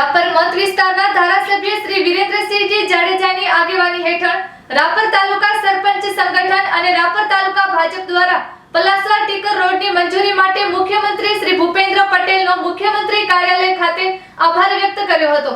રાપર મત વિસ્તારના ધારાસભ્ય શ્રી વિરેન્દ્રસિંહજી જાડેજાની આગેવાની હેઠળ રાપર તાલુકા સરપંચ સંગઠન અને રાપર તાલુકા ભાજપ દ્વારા પલાસવા ટીકર રોડની મંજૂરી માટે મુખ્યમંત્રી શ્રી ભૂપેન્દ્ર પટેલનો મુખ્યમંત્રી કાર્યાલય ખાતે આભાર વ્યક્ત કર્યો હતો.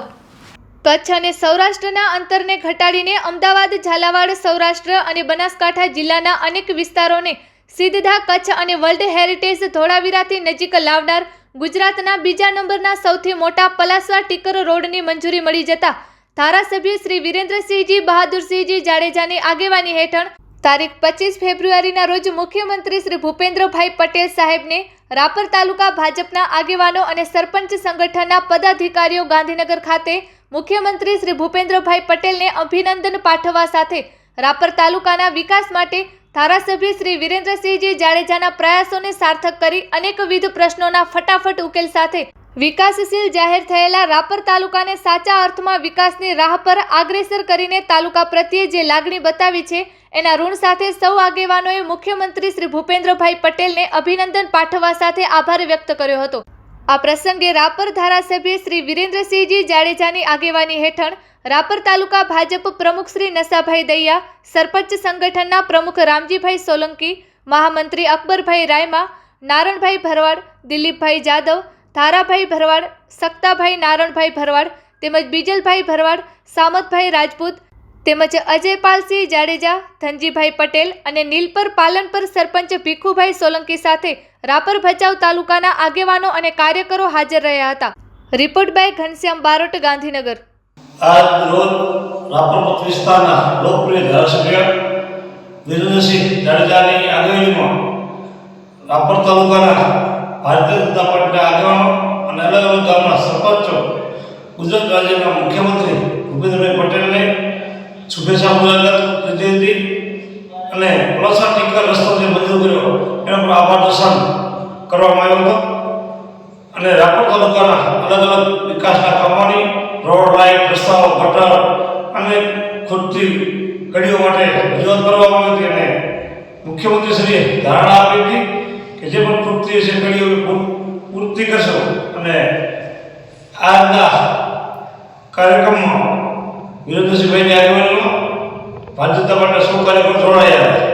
કચ્છ અને સૌરાષ્ટ્રના અંતરને ઘટાડીને અમદાવાદ, ઝાલાવાડ, સૌરાષ્ટ્ર અને બનાસકાંઠા જિલ્લાના અનેક વિસ્તારોને સીધા કચ્છ અને વર્લ્ડ હેરિટેજ ધોળાવીરાથી નજીક લાવનાર ગુજરાતના બીજા નંબરના સૌથી મોટા પલાસવા ટીકર રોડની મંજૂરી મળી જતા ધારાસભ્ય શ્રી વિરેન્દ્રસિંહજી બહાદુરસિંહજી જાડેજાની આગેવાની હેઠળ તારીખ પચીસ ફેબ્રુઆરીના રોજ મુખ્યમંત્રી શ્રી ભૂપેન્દ્રભાઈ પટેલ સાહેબને રાપર તાલુકા ભાજપના આગેવાનો અને સરપંચ સંગઠનના પદાધિકારીઓ ગાંધીનગર ખાતે મુખ્યમંત્રી શ્રી ભૂપેન્દ્રભાઈ પટેલને અભિનંદન પાઠવવા સાથે રાપર તાલુકાના વિકાસ માટે ધારાસભ્ય શ્રી વિરેન્દ્રસિંહજી જાડેજાના પ્રયાસોને સાર્થક કરી અનેકવિધ પ્રશ્નોના ફટાફટ ઉકેલ સાથે વિકાસશીલ જાહેર થયેલા રાપર તાલુકાને સાચા અર્થમાં વિકાસની રાહ પર આગ્રેસર કરીને તાલુકા પ્રત્યે જે લાગણી બતાવી છે, એના ઋણ સાથે સૌ આગેવાનોએ મુખ્યમંત્રી શ્રી ભૂપેન્દ્રભાઈ પટેલને અભિનંદન પાઠવવા સાથે આભાર વ્યક્ત કર્યો હતો. આ પ્રસંગે રાપર ધારાસભ્ય શ્રી વિરેન્દ્રસિંહજી જાડેજાની આગેવાની હેઠળ રાપર તાલુકા ભાજપ પ્રમુખ શ્રી નસાભાઈ દૈયા, સરપંચ સંગઠનના પ્રમુખ રામજીભાઈ સોલંકી, મહામંત્રી અકબરભાઈ રાયમા, નારણભાઈ ભરવાડ, દિલીપભાઈ જાદવ, ધારાભાઈ ભરવાડ, સક્તાભાઈ નારણભાઈ ભરવાડ તેમજ બીજલભાઈ ભરવાડ, સામતભાઈ રાજપૂત તેમજ અજયપાલસિંહ જાડેજા, ધનજીભાઈ પટેલ અને નીલપર પાલનપર સરપંચ ભીખુભાઈ સોલંકી સાથે રાપર ભચાઉ તાલુકાના આગેવાનો અને કાર્યકરો હાજર રહ્યા હતા. Report by Ghanshyam Barot, Gandhinagar. Rapar તાલુકાના ભારતીય જનતા પાર્ટીના આગેવાનો અને અલગ અલગ ગામના સરપંચો, ગુજરાત રાજ્યના મુખ્યમંત્રી ભૂપેન્દ્રભાઈ પટેલને શુભેચ્છા મુલાકાત હતી અને પલાસા ટીકર રસ્તો કર્યો, એના પર આભાર દર્શન કરવામાં આવ્યો હતો. અને રાપર તાલુકાના અલગ અલગ વિકાસના કામોની રોડ લાઇટ રસ્તાઓ, ગટર અને ખુદથી કડીઓ માટે રજૂઆત કરવામાં આવી હતી અને મુખ્યમંત્રીશ્રીએ ધારણા આપી હતી કે જે પણ પૂર્તિ છે કડીઓ પૂર્તિ કરશો અને આજના કાર્યક્રમમાં વિરેન્દ્રસિંહભાઈની આગેવાનીમાં ભારતીય જનતા પાર્ટીના સૌ કાર્યકરો જોડાયા.